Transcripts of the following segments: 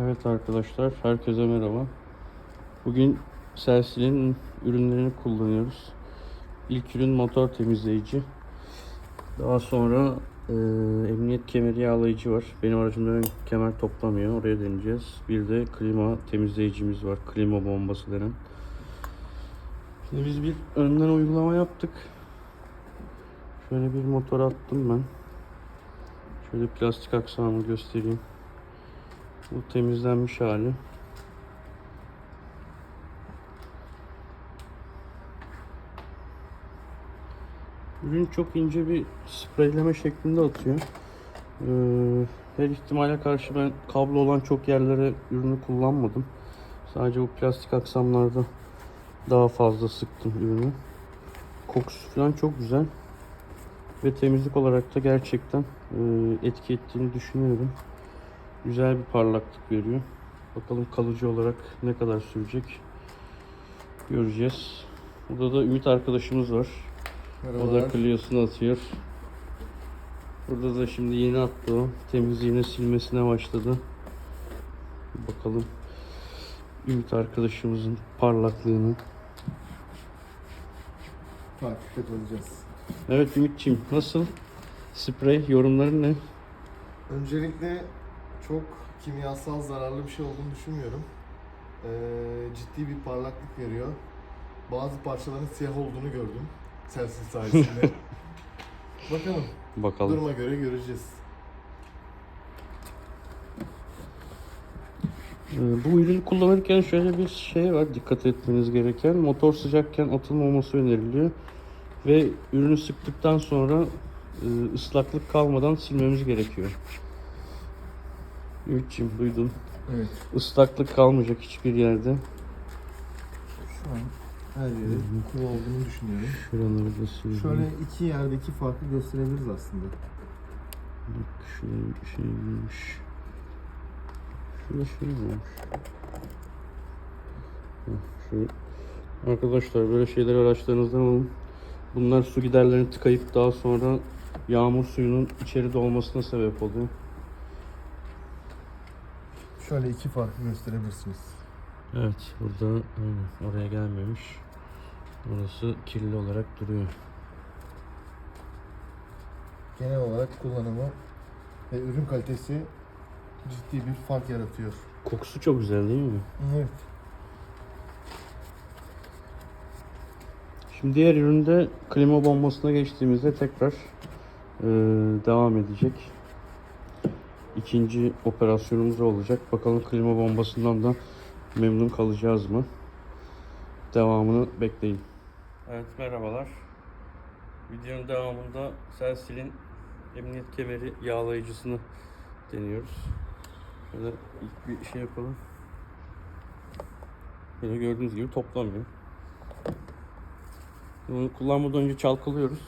Evet arkadaşlar, herkese merhaba. Bugün Selsil'in ürünlerini kullanıyoruz. İlk ürün motor temizleyici. Daha sonra e, emniyet kemeri yağlayıcı var. Benim aracımda ön kemer toplamıyor. Oraya deneyeceğiz. Bir de klima temizleyicimiz var. Klima bombası denen. Şimdi biz bir önden uygulama yaptık. Şöyle bir motor attım ben. Şöyle plastik aksamı göstereyim. Bu temizlenmiş hali. Ürün çok ince bir spreyleme şeklinde atıyor. Ee, her ihtimale karşı ben kablo olan çok yerlere ürünü kullanmadım. Sadece bu plastik aksamlarda daha fazla sıktım ürünü. Kokusu falan çok güzel. Ve temizlik olarak da gerçekten e, etki ettiğini düşünüyorum. Güzel bir parlaklık veriyor. Bakalım kalıcı olarak ne kadar sürecek göreceğiz. Burada da Ümit arkadaşımız var. O da Clio'sunu atıyor. Burada da şimdi yeni attı o. Temizliğine silmesine başladı. Bakalım Ümit arkadaşımızın parlaklığını. Takipte kalacağız. Evet Ümit'ciğim nasıl? Sprey yorumların ne? Öncelikle çok kimyasal zararlı bir şey olduğunu düşünmüyorum. Ee, ciddi bir parlaklık veriyor. Bazı parçaların siyah olduğunu gördüm. Selsin sayesinde. Bakalım. Bakalım. Duruma göre göreceğiz. Ee, Bu ürünü kullanırken şöyle bir şey var dikkat etmeniz gereken. Motor sıcakken atılmaması öneriliyor. Ve ürünü sıktıktan sonra e, ıslaklık kalmadan silmemiz gerekiyor. Ümit'ciğim duydun. Evet. Islaklık kalmayacak hiçbir yerde. Şu an her yeri kuru olduğunu düşünüyorum. Şuraları sileyim. Şöyle iki yerdeki farkı gösterebiliriz aslında. Bak şuraya bir şey girmiş. Şurada şey varmış. Şu. Arkadaşlar böyle şeyleri araçlarınızdan alın. Bunlar su giderlerini tıkayıp daha sonra yağmur suyunun içeri dolmasına sebep oluyor. Şöyle iki farkı gösterebilirsiniz. Evet burada aynen oraya gelmemiş. Orası kirli olarak duruyor. Genel olarak kullanımı ve ürün kalitesi ciddi bir fark yaratıyor. Kokusu çok güzel değil mi? Evet. Şimdi diğer üründe klima bombasına geçtiğimizde tekrar e, devam edecek. İkinci operasyonumuz olacak. Bakalım klima bombasından da memnun kalacağız mı? Devamını bekleyin. Evet merhabalar. Videonun devamında Selsil'in emniyet kemeri yağlayıcısını deniyoruz. Şöyle ilk bir şey yapalım. Böyle gördüğünüz gibi toplamıyor. Bunu kullanmadan önce çalkalıyoruz.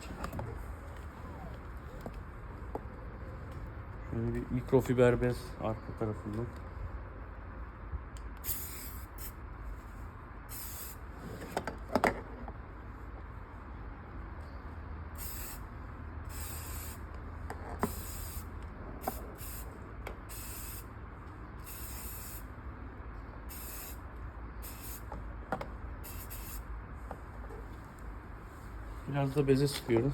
Şöyle bir mikrofiber bez arka tarafından. Biraz da beze sıkıyorum.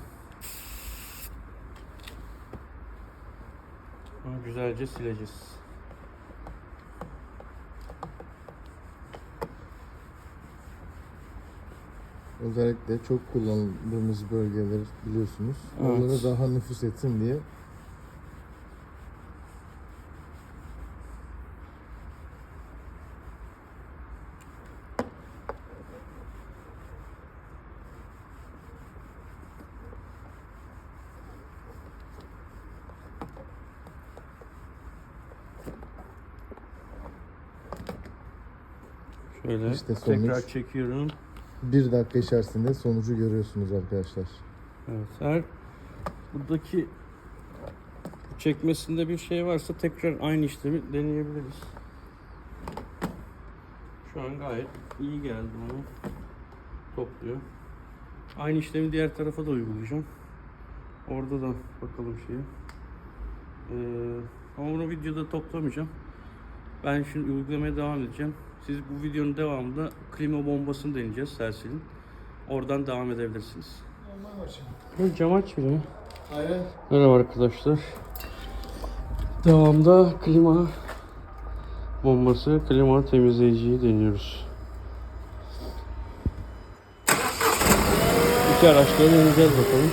Bunu güzelce sileceğiz. Özellikle çok kullandığımız bölgeler biliyorsunuz. Evet. Onlara daha nüfus etsin diye Şöyle İşte sonuç. tekrar çekiyorum. bir dakika içerisinde sonucu görüyorsunuz arkadaşlar. Evet. Eğer buradaki çekmesinde bir şey varsa tekrar aynı işlemi deneyebiliriz. Şu an gayet iyi geldi onu topluyor. Aynı işlemi diğer tarafa da uygulayacağım. Orada da bakalım şeyi. Ee, ama bunu videoda toplamayacağım. Ben şimdi uygulamaya devam edeceğim. Siz bu videonun devamında klima bombasını deneyeceğiz Sersil'in. Oradan devam edebilirsiniz. Normal var şimdi. Cam aç bile. Aynen. Merhaba arkadaşlar. Devamda klima bombası, klima temizleyiciyi deniyoruz. İki araçla deneyeceğiz bakalım.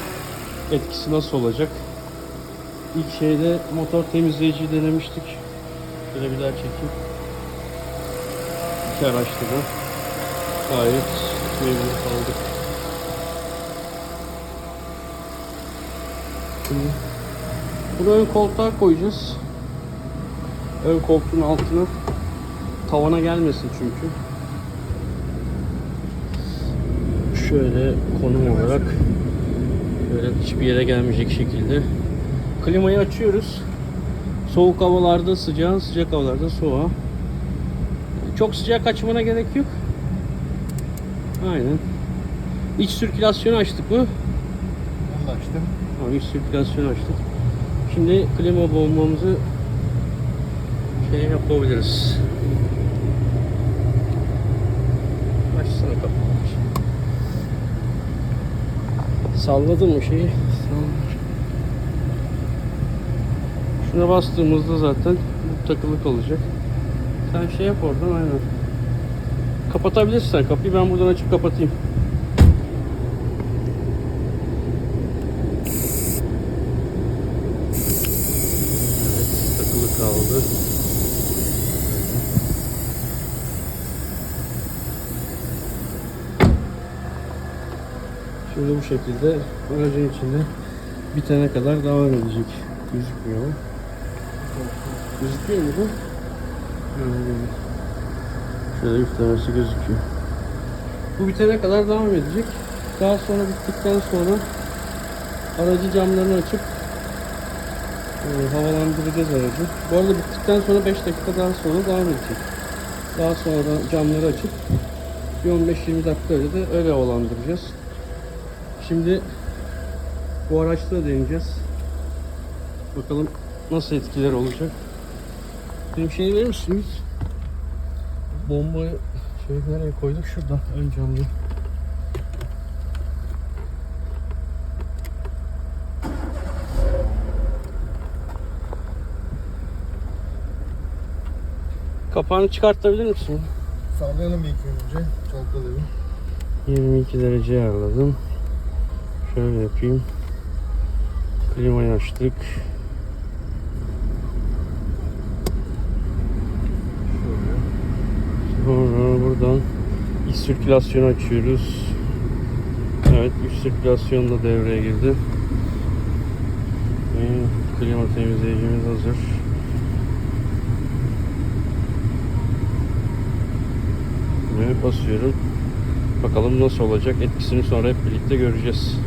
Etkisi nasıl olacak? İlk şeyde motor temizleyiciyi denemiştik. Şöyle bir daha çekeyim. İki araçta da gayet memnun kaldık. Şimdi bunu ön koltuğa koyacağız. Ön koltuğun altına tavana gelmesin çünkü. Şöyle konum olarak böyle hiçbir yere gelmeyecek şekilde klimayı açıyoruz. Soğuk havalarda sıcağa, sıcak havalarda soğuğa. Çok sıcak açmana gerek yok. Aynen. İç sirkülasyonu açtık mı? Onu da açtım. Tamam, iç sirkülasyon açtık. Şimdi klima bombamızı şey yapabiliriz. Açsana kapıyı. Salladın mı şeyi? Sall. Şuna bastığımızda zaten bu takılı kalacak. Sen şey yap oradan aynen. Kapatabilirsin kapıyı ben buradan açıp kapatayım. Evet, takılı kaldı. Şimdi bu şekilde aracın içinde bitene kadar devam edecek. Gözükmüyor? Gözüküyor mu bu? Şöyle üflemesi gözüküyor. Bu bitene kadar devam edecek. Daha sonra bittikten sonra aracı camlarını açıp ee, havalandıracağız aracı. Bu arada bittikten sonra 5 dakika daha sonra devam edecek. Daha sonra camları açıp bir 15-20 dakika öyle de öyle havalandıracağız. Şimdi bu araçta deneyeceğiz. Bakalım nasıl etkiler olacak. Benim şeyi verir misiniz? Bombayı şey nereye koyduk? Şurada ön camda. Kapağını çıkartabilir misin? Sallayalım bir iki önce. Çalkalayalım. 22 derece ayarladım. Şöyle yapayım. Klimayı açtık. Sonra buradan iç sirkülasyonu açıyoruz. Evet, iç sirkülasyon da devreye girdi. Klima temizleyicimiz hazır. Ve basıyorum. Bakalım nasıl olacak. Etkisini sonra hep birlikte göreceğiz.